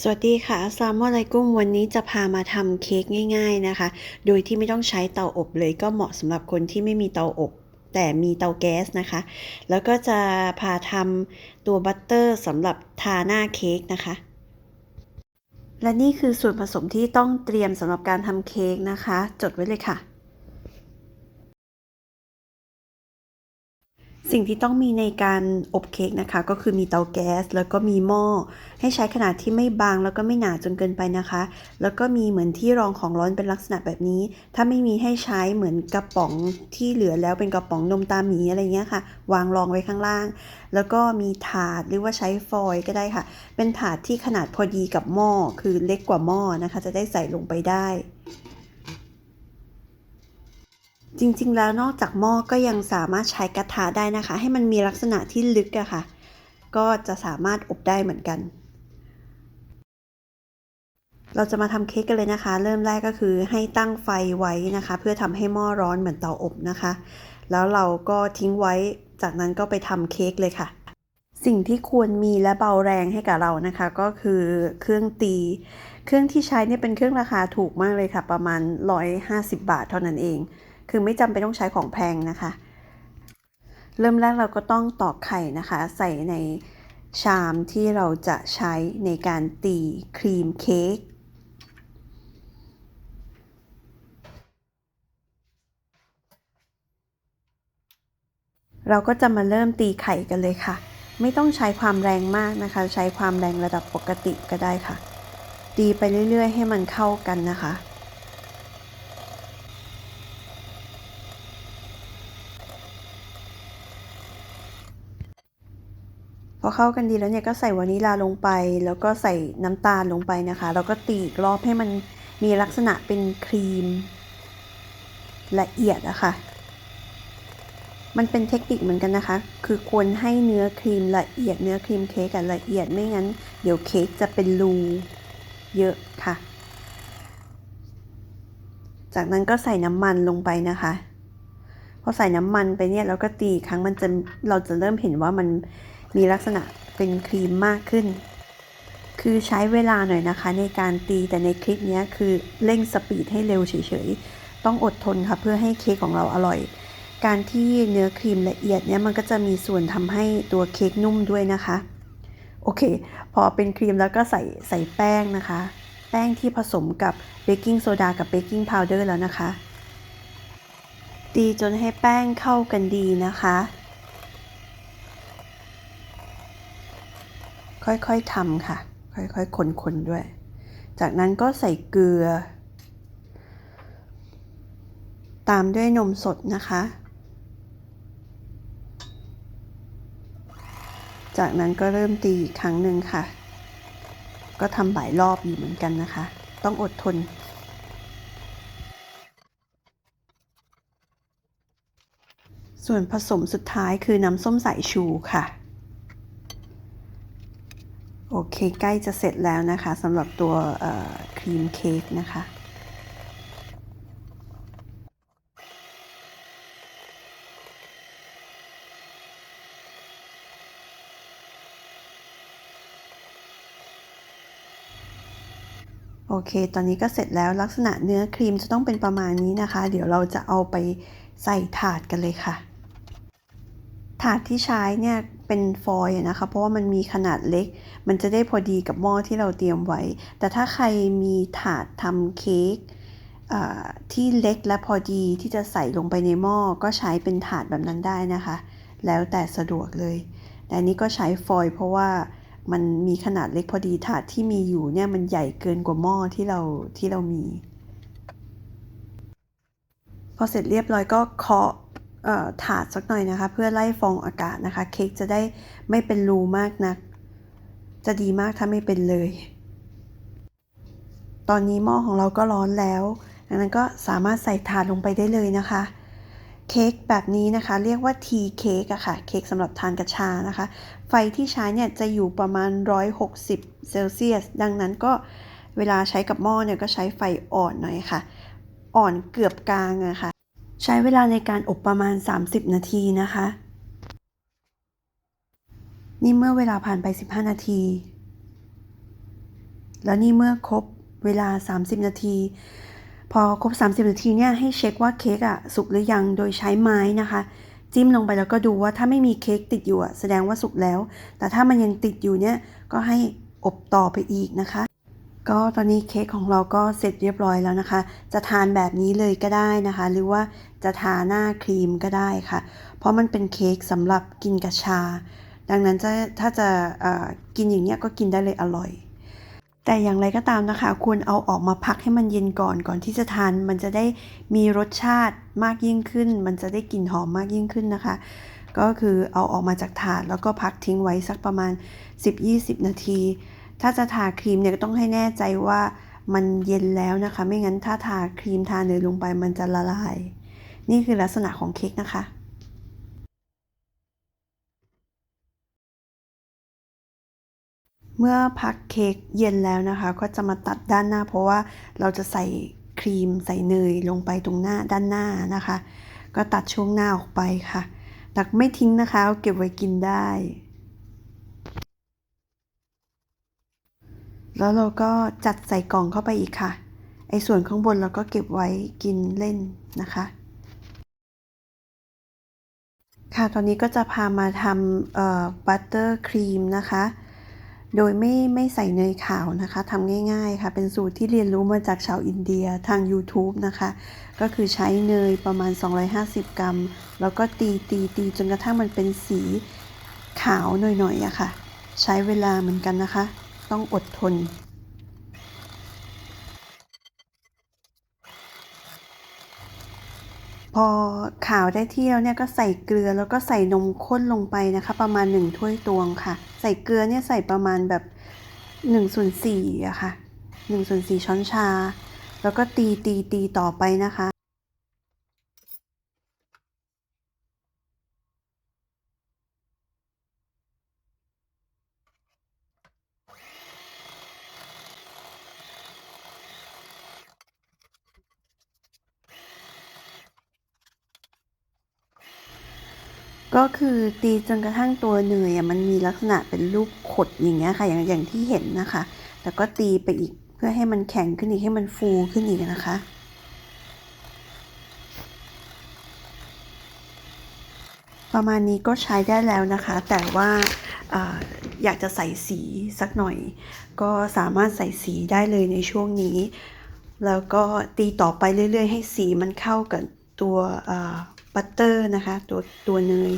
สวัสดีค่ะอัสสลามุอะลัยกุมวันนี้จะพามาทำเค้กง่ายๆนะคะ โดยที่ไม่ต้องใช้เตาอบเลยก็เหมาะสำหรับคนที่ไม่มีเตาอบ แต่มีเตาแก๊สนะคะ แล้วก็จะพาทำตัวบัตเตอร์สำหรับทาหน้าเค้กนะคะ และนี่คือส่วนผสมที่ต้องเตรียมสำหรับการทำเค้กนะคะ จดไว้เลยค่ะ สิ่งที่ต้องมีในการอบเค้กนะคะ ก็คือมีเตาแก๊ส แล้วก็มีหม้อ ให้ใช้ขนาดที่ไม่บางแล้วก็ไม่หนาจนเกินไปนะคะ แล้วก็มีเหมือนที่รองของร้อนเป็นลักษณะแบบนี้ ถ้าไม่มีให้ใช้เหมือนกระป๋องที่เหลือแล้วเป็นกระป๋องนมตาหมีอะไรเงี้ยค่ะ วางรองไว้ข้างล่าง แล้วก็มีถาดหรือว่าใช้ฟอยล์ก็ได้ค่ะ เป็นถาดที่ขนาดพอดีกับหม้อคือเล็กกว่าหม้อนะคะ จะได้ใส่ลงไปได้ จริงๆ แล้วนอกจากหม้อก็ยังสามารถใช้กระทะได้นะคะ ให้มันมีลักษณะที่ลึกอะค่ะ ก็จะสามารถอบได้เหมือนกัน เราจะมาทำเค้กกันเลยนะคะ เริ่มแรกก็คือให้ตั้งไฟไว้นะคะ เพื่อทำให้หม้อร้อนเหมือนเตาอบนะคะ แล้วเราก็ทิ้งไว้จากนั้นก็ไปทำเค้กเลยค่ะ สิ่งที่ควรมีและเบาแรงให้กับเรานะคะ ก็คือเครื่องตี เครื่องที่ใช้เนี่ยเป็นเครื่องราคาถูกมากเลยค่ะ ประมาณ 150 บาทเท่านั้นเอง คือไม่จำเป็นต้องใช้ของแพงนะคะ เริ่มแรกเราก็ต้องตอกไข่นะคะ ใส่ในชามที่เราจะใช้ในการตีครีมเค้กเราก็จะมาเริ่มตีไข่กันเลยค่ะ ไม่ต้องใช้ความแรงมากนะคะ ใช้ความแรงระดับปกติก็ได้ค่ะ ตีไปเรื่อย ๆ ให้มันเข้ากันนะคะ พอเข้ากันดีแล้วเนี่ยก็ใส่วานิลาลงไป แล้วก็ใส่น้ำตาลลงไปนะคะ แล้วก็ตีกรอบให้มันมีลักษณะเป็นครีม ละเอียดอะคะ่ะ มันเป็นเทคนิคเหมือนกันนะคะ คือควรให้เนื้อครีมละเอียดเนื้อครีมเค้กอะละเอียดไม่งั้น เดี๋ยวเค้กจะเป็นรูเยอะค่ะ จากนั้นก็ใส่น้ำมันลงไปนะคะพอใส่น้ำมันไปเนี่ยเราก็ตีครั้งมันจะเราจะเริ่มเห็นว่ามัน มีลักษณะเป็นครีมมากขึ้น คือใช้เวลาหน่อยนะคะ ในการตีแต่ในคลิปนี้คือเร่งสปีดให้เร็วเฉยๆ ต้องอดทนค่ะเพื่อให้เค้กของเราอร่อย การที่เนื้อครีมละเอียดเนี่ยมันก็จะมีส่วนทำให้ตัวเค้กนุ่มด้วยนะคะ โอเค พอเป็นครีมแล้วก็ใส่ใส่แป้งนะคะ แป้งที่ผสมกับเบกกิ้งโซดากับเบกกิ้งพาวเดอร์แล้วนะคะตีจนให้แป้งเข้ากันดีนะคะ ค่อยๆทำค่ะ ค่อยๆคนๆด้วย จากนั้นก็ใส่เกลือ ตามด้วยนมสดนะคะ จากนั้นก็เริ่มตีอีกครั้งหนึ่งค่ะ ก็ทำหลายรอบอยู่เหมือนกันนะคะ ต้องอดทนส่วนผสมสุดท้ายคือน้ำส้มสายชูค่ะ โอเค ใกล้จะเสร็จแล้วนะคะสำหรับตัวครีมเค้กนะคะโอเค ตอนนี้ก็เสร็จแล้วลักษณะเนื้อครีมจะต้องเป็นประมาณนี้นะคะ เดี๋ยวเราจะเอาไปใส่ถาดกันเลยค่ะ ถาดที่ใช้เนี่ย เป็นฟอยล์นะคะ เพราะว่ามันมีขนาดเล็ก มันจะได้พอดีกับหม้อที่เราเตรียมไว้ แต่ถ้าใครมีถาดทำเค้กที่เล็กและพอดีที่จะใส่ลงไปในหม้อก็ใช้เป็นถาดแบบนั้นได้นะคะ แล้วแต่สะดวกเลย แต่อันนี้ก็ใช้ฟอยล์เพราะว่ามันมีขนาดเล็กพอดีถาดที่มีอยู่เนี่ยมันใหญ่เกินกว่าหม้อที่เราที่เรามี พอเสร็จเรียบร้อยก็เคาะ ถาดสักหน่อยนะคะ เพื่อไล่ฟองอากาศนะคะ เค้กจะได้ไม่เป็นรูมากนัก จะดีมากถ้าไม่เป็นเลย ตอนนี้หม้อของเราก็ร้อนแล้วดังนั้นก็สามารถใส่ถาดลงไปได้เลยนะคะ เค้กแบบนี้นะคะ เรียกว่าทีเค้กอะค่ะ เค้กสำหรับทานกับชานะคะ ไฟที่ใช้เนี่ยจะอยู่ประมาณ 160 เซลเซียส ดังนั้นก็เวลาใช้กับหม้อเนี่ยก็ใช้ไฟอ่อนหน่อยค่ะ อ่อนเกือบกลางอะค่ะ ใช้เวลาในการอบประมาณ 30 นาทีนะคะ นี่เมื่อเวลาผ่านไป 15 นาที แล้วนี่เมื่อครบเวลา 30 นาที พอครบ 30 นาทีเนี่ยให้เช็คว่าเค้กอะสุกหรือยังโดยใช้ไม้นะคะ จิ้มลงไปแล้วก็ดูว่าถ้าไม่มีเค้กติดอยู่อะแสดงว่าสุกแล้ว แต่ถ้ามันยังติดอยู่เนี่ยก็ให้อบต่อไปอีกนะคะ ก็ตอนนี้เค้กของเราก็เสร็จเรียบร้อยแล้วนะคะ จะทานแบบนี้เลยก็ได้นะคะ หรือว่าจะทาหน้าครีมก็ได้ค่ะ เพราะมันเป็นเค้กสำหรับกินกับชา ดังนั้นจะถ้าจะกินอย่างเนี้ยก็กินได้เลยอร่อย แต่อย่างไรก็ตามนะคะ ควรเอาออกมาพักให้มันเย็นก่อนก่อนที่จะทาน มันจะได้มีรสชาติมากยิ่งขึ้น มันจะได้กลิ่นหอมมากยิ่งขึ้นนะคะ ก็คือเอาออกมาจากถาดแล้วก็พักทิ้งไว้สักประมาณ 10-20 นาที ถ้าจะทาครีมเนี่ยก็ต้องให้แน่ใจว่ามันเย็นแล้วนะคะ ไม่งั้นถ้าทาครีมทาเนยลงไปมันจะละลาย นี่คือลักษณะของเค้กนะคะเมื่อพักเค้กเย็นแล้วนะคะ ก็จะมาตัดด้านหน้า เพราะว่าเราจะใส่ครีมใส่เนยลงไปตรงหน้าด้านหน้านะคะ ก็ตัดช่วงหน้าออกไปค่ะแต่ไม่ทิ้งนะคะเเก็บไว้กินได้ แล้วเราก็จัดใส่กล่องเข้าไปอีกค่ะ ไอ้ส่วนข้างบนเราก็เก็บไว้กินเล่นนะคะ ค่ะตอนนี้ก็จะพามาทำเอ่อบัตเตอร์ครีมนะคะ โดยไม่ไม่ใส่เนยขาวนะคะทำง่ายๆค่ะ เป็นสูตรที่เรียนรู้มาจากชาวอินเดียทาง YouTube นะคะ ก็คือใช้เนยประมาณ 250 กรัม แล้วก็ตีตีตีจนกระทั่งมันเป็นสีขาวหน่อยๆอะค่ะ ใช้เวลาเหมือนกันนะคะ ต้องอดทน พอขาวได้ที่แล้วเนี่ยก็ใส่เกลือแล้วก็ใส่นมข้นลงไปนะคะ ประมาณ 1 ถ้วยตวงค่ะ ใส่เกลือเนี่ยใส่ประมาณแบบ1ส่วน4อะค่ะ1ส่วน4ช้อนชา แล้วก็ตีตีตีต่อไปนะคะ ก็คือตีจนกระทั่งตัวเนยอะมันมีลักษณะเป็นรูปขดอย่างเงี้ยค่ะ อย่างอย่างที่เห็นนะคะ แล้วก็ตีไปอีกเพื่อให้มันแข็งขึ้นอีกให้มันฟูขึ้นอีกนะคะ ประมาณนี้ก็ใช้ได้แล้วนะคะ แต่ว่าอยากจะใส่สีสักหน่อย ก็สามารถใส่สีได้เลยในช่วงนี้ แล้วก็ตีต่อไปเรื่อย ๆ ให้สีมันเข้ากับตัว บัตเตอร์นะคะ ตัวตัวเนย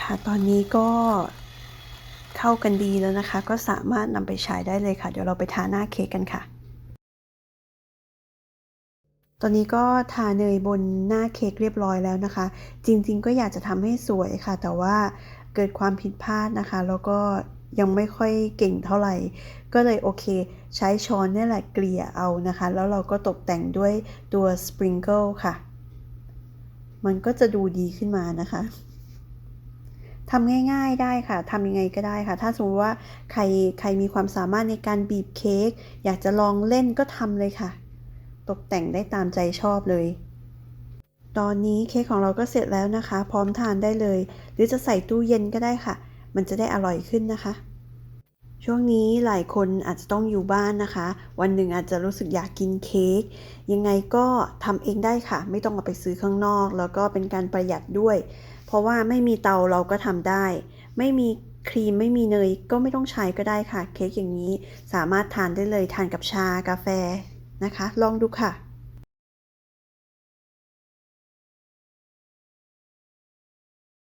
ค่ะตอนนี้ก็เข้ากันดีแล้วนะคะ ก็สามารถนำไปใช้ได้เลยค่ะ เดี๋ยวเราไปทาหน้าเค้กกันค่ะ ตอนนี้ก็ทาเนยบนหน้าเค้กเรียบร้อยแล้วนะคะ จริงๆ ก็อยากจะทำให้สวยค่ะ แต่ว่าเกิดความผิดพลาดนะคะ แล้วก็ยังไม่ค่อยเก่งเท่าไหร่ ก็เลยโอเค ใช้ช้อนนี่แหละเกลี่ยเอานะคะ แล้วเราก็ตกแต่งด้วยตัวสปริงเกิลค่ะ มันก็จะดูดีขึ้นมานะคะทำง่าย ๆได้ค่ะทำยังไงก็ได้ค่ะ ถ้าสมมติว่าใครใครมีความสามารถในการบีบเค้กอยากจะลองเล่นก็ทำเลยค่ะ ตกแต่งได้ตามใจชอบเลย ตอนนี้เค้กของเราก็เสร็จแล้วนะคะ พร้อมทานได้เลย หรือจะใส่ตู้เย็นก็ได้ค่ะ มันจะได้อร่อยขึ้นนะคะ ช่วงนี้หลายคนอาจจะต้องอยู่บ้านนะคะ วันหนึ่งอาจจะรู้สึกอยากกินเค้กยังไงก็ทำเองได้ค่ะ ไม่ต้องเอาไปซื้อข้างนอก แล้วก็เป็นการประหยัดด้วย เพราะว่าไม่มีเตาเราก็ทำได้ ไม่มีครีมไม่มีเนยก็ไม่ต้องใช้ก็ได้ค่ะ เค้กอย่างนี้สามารถทานได้เลยทานกับชากาแฟ นะคะ ลองดูค่ะ